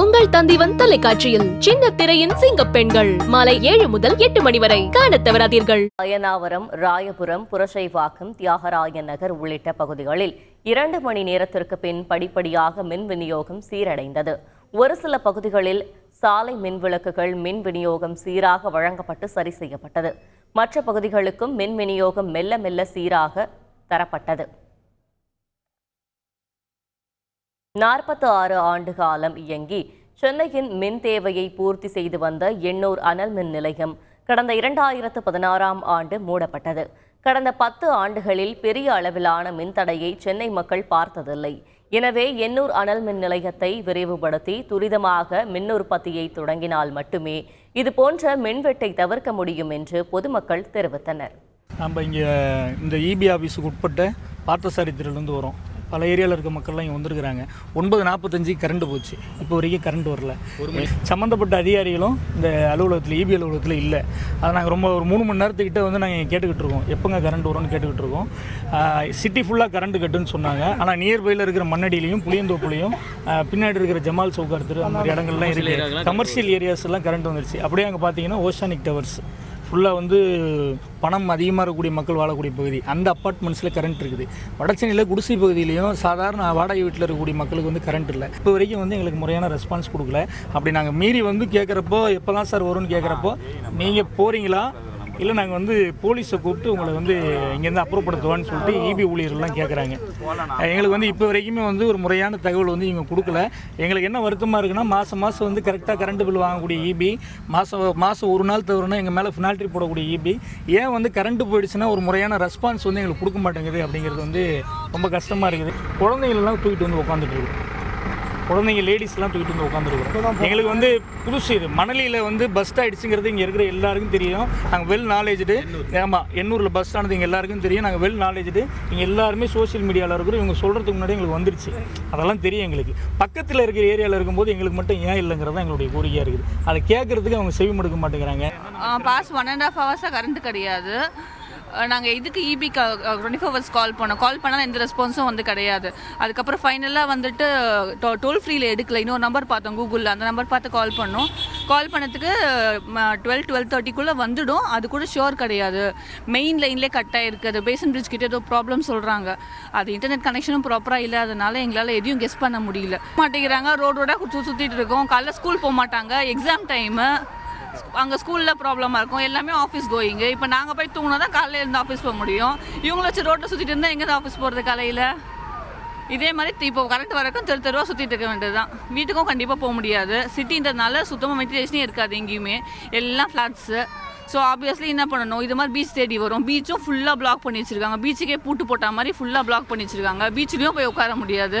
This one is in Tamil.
உங்கள் தந்திவன் தொலைக்காட்சியில் சின்ன திரையின் சிங்க பெண்கள். மாலை ஏழு முதல் எட்டு மணி வரை காண தவறாதீர்கள். அயனாவரம் ராயபுரம் புரசைவாக்கம் தியாகராய நகர் உள்ளிட்ட பகுதிகளில் இரண்டு மணி நேரத்திற்கு பின் படிப்படியாக மின் விநியோகம் சீரடைந்தது. ஒரு சில பகுதிகளில் சாலை மின் விளக்குகள் மின் விநியோகம் சீராக வழங்கப்பட்டு சரி செய்யப்பட்டது. மற்ற பகுதிகளுக்கும் மின் விநியோகம் மெல்ல மெல்ல சீராக தரப்பட்டது. நாற்பத்தி ஆறு ஆண்டு காலம் இயங்கி சென்னையின் மின் தேவையை பூர்த்தி செய்து வந்த எண்ணூர் அனல் மின் நிலையம் கடந்த இரண்டாயிரத்து பதினாறாம் ஆண்டு மூடப்பட்டது. கடந்த பத்து ஆண்டுகளில் பெரிய அளவிலான மின்தடையை சென்னை மக்கள் பார்த்ததில்லை. எனவே எண்ணூர் அனல் மின் நிலையத்தை விரைவுபடுத்தி துரிதமாக மின் உற்பத்தியை தொடங்கினால் மட்டுமே இதுபோன்ற மின்வெட்டை தவிர்க்க முடியும் என்று பொதுமக்கள் தெரிவித்தனர். நம்ம இங்கே இந்த இபி ஆஃபீஸுக்கு உட்பட்ட பார்த்தசாரித்திரிலேருந்து வரோம். பல ஏரியாவில் இருக்க மக்கள்லாம் இங்கே வந்திருக்கிறாங்க. ஒன்பது நாற்பத்தஞ்சு கரண்ட் போச்சு. இப்போ வரைக்கும் கரண்ட் வரல. சம்மந்தப்பட்ட அதிகாரிகளும் இந்த அலுவலகத்தில் இபி அலுவலகத்தில் இல்லை. அதை நாங்கள் ரொம்ப ஒரு மூணு மணி நேரத்துக்கிட்ட வந்து நாங்கள் கேட்டுக்கிட்டு இருக்கோம். எப்போங்க கரண்ட் வரும்னு கேட்டுக்கிட்டு இருக்கோம். சிட்டி ஃபுல்லாக கரண்ட் கட்டுன்னு சொன்னாங்க. ஆனால் நியர்பையில் இருக்கிற மண்ணடியிலையும் புளியந்தோப்புலையும் பின்னாடி இருக்கிற ஜமால் சவுகார் தெரு அந்த மாதிரி இடங்கள்லாம் இருக்குது கமர்ஷியல் ஏரியாஸ் எல்லாம் கரண்ட் வந்துருச்சு. அப்படியே அங்கே பார்த்தீங்கன்னா ஓஷானிக் டவர்ஸ் ஃபுல்லாக வந்து பணம் அதிகமாக இருக்கக்கூடிய மக்கள் வாழக்கூடிய பகுதி. அந்த அப்பார்ட்மெண்ட்ஸில் கரண்ட் இருக்குது. வடசென்னையில் குடிசை பகுதியிலையும் சாதாரண வாடகை வீட்டில் இருக்கக்கூடிய மக்களுக்கு வந்து கரண்ட் இல்லை. இப்போ வரைக்கும் வந்து எங்களுக்கு முறையான ரெஸ்பான்ஸ் கொடுக்கல. அப்படி நாங்கள் மீறி வந்து கேட்குறப்போ எப்போ தான் சார் வரும்னு கேட்குறப்போ நீங்கள் போகிறீங்களா இல்லை நாங்கள் வந்து போலீஸை கூப்பிட்டு உங்களை வந்து இங்கேருந்து அப்புறப்படுத்துவான்னு சொல்லிட்டு இபி ஊழியர்கள்லாம் கேட்குறாங்க எங்களுக்கு வந்து இப்போ வரைக்குமே வந்து ஒரு முறையான தகவல் வந்து இவங்க கொடுக்கல. எங்களுக்கு என்ன வருத்தமாக இருக்குன்னா மாதம் மாதம் வந்து கரெக்டாக கரண்ட் பில் வாங்கக்கூடிய இபி மாதம் மாதம் ஒரு நாள் தவறுனா எங்கள் மேலே ஃபினால்ட்ரி போடக்கூடிய இபி ஏன் வந்து கரண்ட்டு போயிடுச்சுன்னா ஒரு முறையான ரெஸ்பான்ஸ் வந்து எங்களுக்கு கொடுக்க மாட்டேங்குது அப்படிங்கிறது வந்து ரொம்ப கஷ்டமாக இருக்குது. குழந்தைங்களெல்லாம் தூக்கிட்டு வந்து உட்காந்துட்டு இருக்கு. குழந்தைங்க லேடிஸ்லாம் தூக்கிட்டு வந்து உட்காந்துருக்குறோம் எங்களுக்கு வந்து புதுசு இது. மணலியில் வந்து பஸ்ட் ஆயிடுச்சுங்கிறது இங்கே இருக்கிற எல்லாருக்கும் தெரியும். நாங்கள் வெல் நாலேஜ்டு ஆமாம் எண்ணூரில். பஸ் ஆனது இங்கே எல்லாருக்கும் தெரியும். நாங்கள் வெல் நாலேஜ்டு இங்கே எல்லாருமே சோஷியல் மீடியாவில் இருக்கிறோம். இவங்க சொல்கிறதுக்கு முன்னாடி எங்களுக்கு வந்துருச்சு. அதெல்லாம் தெரியும் எங்களுக்கு. பக்கத்தில் இருக்கிற ஏரியாவில் இருக்கும்போது எங்களுக்கு மட்டும் ஏன் இல்லைங்கிறது தான் எங்களுடைய கோரிக்கையாக இருக்குது. அதை கேட்குறதுக்கு அவங்க செவி மடுக்க மாட்டேங்கிறாங்க பாஸ் ஒன் அண்ட் ஆஃப் ஹவர்ஸாக கரண்ட் கிடையாது. நாங்கள் இதுக்கு EB twenty four hours call பண்ணோம். கால் பண்ணாலும் எந்த ரெஸ்பான்ஸும் வந்து கிடையாது. அதுக்கப்புறம் ஃபைனலாக வந்துட்டு டோல் ஃப்ரீயில் எடுக்கல. இன்னொரு நம்பர் பார்த்தோம் கூகுளில் அந்த நம்பர் பார்த்து கால் பண்ணோம். கால் பண்ணதுக்கு டுவெல் டுவெல் தேர்ட்டிக்குள்ளே வந்துடும். அது கூட ஷோர் கிடையாது. மெயின் லைன்லேயே கட் ஆகிருக்குது பேசன் பிரிட்ஜ் கிட்டே ஏதோ ப்ராப்ளம் சொல்கிறாங்க அது இன்டர்நெட் கனெக்ஷனும் ப்ராப்பராக இல்லாதனால எங்களால் எதையும் கெஸ் பண்ண முடியல. மாட்டேங்கிறாங்க. ரோடோட சுற்றி சுற்றிட்டு இருக்கோம். காலைல ஸ்கூல் போக மாட்டாங்க. எக்ஸாம் டைமு அங்கே ஸ்கூலில் ப்ராப்ளமாக இருக்கும். எல்லாமே ஆஃபீஸ் கோயிங்கு இப்போ நாங்கள் போய் தூங்கினா தான் காலையில் இருந்து ஆஃபீஸ் போக முடியும். இவங்கள வச்சு ரோட்டில் சுற்றிட்டு இருந்தால் எங்கே ஆஃபீஸ் போகிறது காலையில்? இதே மாதிரி இப்போ கரண்ட் வரைக்கும் தெரு தெருவாக சுற்றிட்டு இருக்க வேண்டியது தான் வீட்டுக்கும் கண்டிப்பாக போக முடியாது. சிட்டின்றதுனால சுத்தமாக வென்டிலேஷனே இருக்காது எங்கேயுமே. எல்லாம் ஃப்ளாட்ஸு ஸோ ஆப்வியஸ்லி என்ன பண்ணணும்? இது மாதிரி பீச் தேடி வரும். பீச்சும் ஃபுல்லாக பிளாக் பண்ணி வச்சுருக்காங்க. பீச்சுக்கே பூட்டு போட்ட மாதிரி ஃபுல்லாக பிளாக் பண்ணி வச்சுருக்காங்க. பீச்சுலேயும் போய் உட்கார முடியாது.